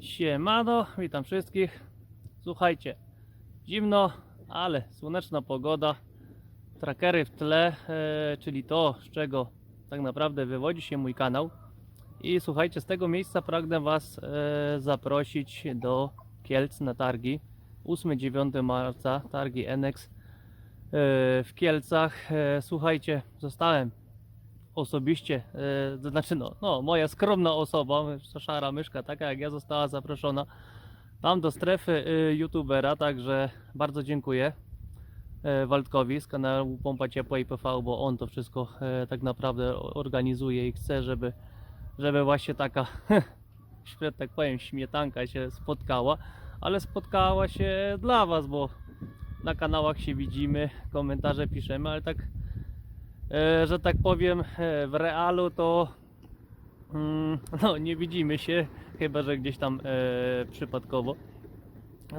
Siemano, witam wszystkich. Słuchajcie, zimno, ale słoneczna pogoda. Trackery w tle, e, czyli to, z czego tak naprawdę wywodzi się mój kanał. I słuchajcie, z tego miejsca pragnę Was e, zaprosić do Kielc na targi. 8-9 marca, targi Enex e, w Kielcach. E, słuchajcie, zostałem osobiście, e, to znaczy no, no, moja skromna osoba, szara myszka, taka jak ja została zaproszona tam do strefy e, youtubera, także bardzo dziękuję e, Waldkowi z kanału Pompa Ciepła IPV, bo on to wszystko tak naprawdę organizuje i chce, żeby, żeby właśnie taka, tak powiem, śmietanka się spotkała, ale spotkała się dla Was, bo na kanałach się widzimy, komentarze piszemy, ale tak że tak powiem, e, w realu to mm, no, nie widzimy się, chyba że gdzieś tam e, przypadkowo.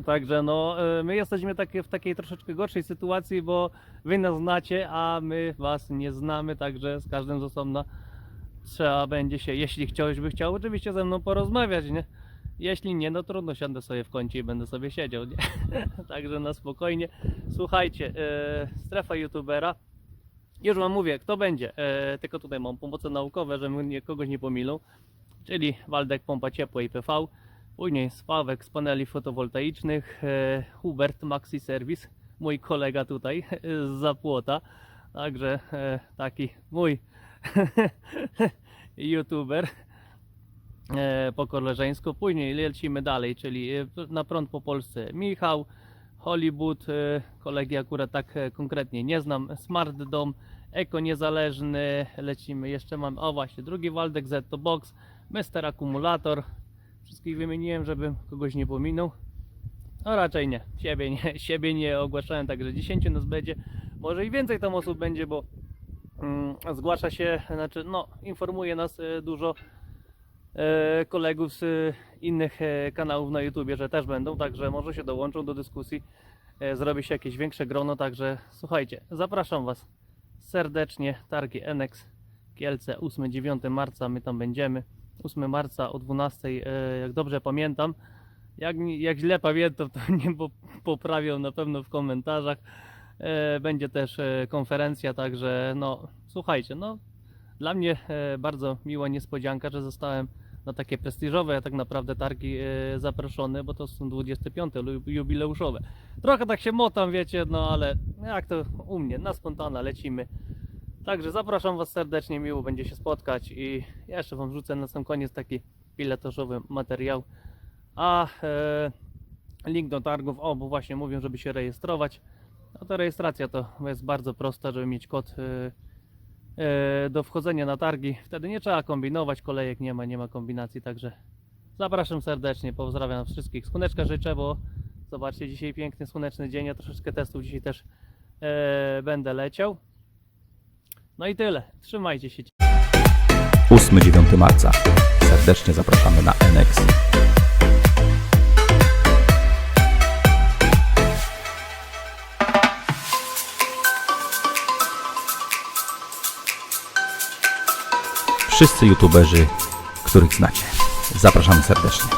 Także no, e, my jesteśmy takie, w takiej troszeczkę gorszej sytuacji, bo wy nas znacie, a my was nie znamy, także z każdym z osobna trzeba będzie się, jeśli ktoś by chciał oczywiście ze mną porozmawiać, nie? Jeśli nie, no trudno, siądę sobie w kącie i będę sobie siedział, nie? Także na spokojnie. Słuchajcie, e, strefa youtubera. Już wam mówię, kto będzie. E, tylko tutaj mam pomoce naukowe, żeby mnie kogoś nie pomilą. Czyli Waldek Pompa Ciepła i PV. Później Sławek z paneli fotowoltaicznych. E, Hubert Maxi Service. Mój kolega tutaj z zapłota. Także e, taki mój youtuber e, po koleżeńsku. Później lecimy dalej, czyli e, na prąd po Polsce Michał, Hollywood, e, kolegi akurat tak e, konkretnie nie znam, Smart Dom, Eko Niezależny, lecimy, jeszcze mam, o właśnie, drugi Waldek, Zetto Box, Mr. Akumulator, wszystkich wymieniłem, żebym kogoś nie pominął. No raczej nie, siebie nie, siebie nie ogłaszałem, także 10 nas będzie, może i więcej tam osób będzie, bo mm, zgłasza się, znaczy no, informuje nas e, dużo kolegów z e, innych e, kanałów na YouTubie, że też będą, także może się dołączą do dyskusji, e, zrobi się jakieś większe grono, także słuchajcie, zapraszam Was serdecznie, targi Enex, Kielce, 8-9 marca, my tam będziemy, 8 marca o 12, e, jak dobrze pamiętam, jak, jak źle pamiętam, to nie po- poprawią na pewno w komentarzach, e, będzie też e, konferencja, także no, słuchajcie, no, dla mnie e, bardzo miła niespodzianka, że zostałem na takie prestiżowe tak naprawdę targi e, zaproszony, bo to są 25 lu- jubileuszowe. Trochę tak się motam, wiecie, no ale jak to u mnie, na spontana lecimy. Także zapraszam Was serdecznie, miło będzie się spotkać i jeszcze Wam wrzucę na sam koniec taki pilotażowy materiał. A e, link do targów, o bo właśnie mówią, żeby się rejestrować. No to rejestracja to jest bardzo prosta, żeby mieć kod e, do wchodzenia na targi. Wtedy nie trzeba kombinować, kolejek nie ma, nie ma kombinacji, także zapraszam serdecznie, pozdrawiam wszystkich. Słoneczka życzę, bo zobaczcie, dzisiaj piękny, słoneczny dzień, ja troszeczkę testów dzisiaj też e, będę leciał. No i tyle, trzymajcie się. 8-9 marca. Serdecznie zapraszamy na NX. Wszyscy youtuberzy, których znacie. Zapraszamy serdecznie.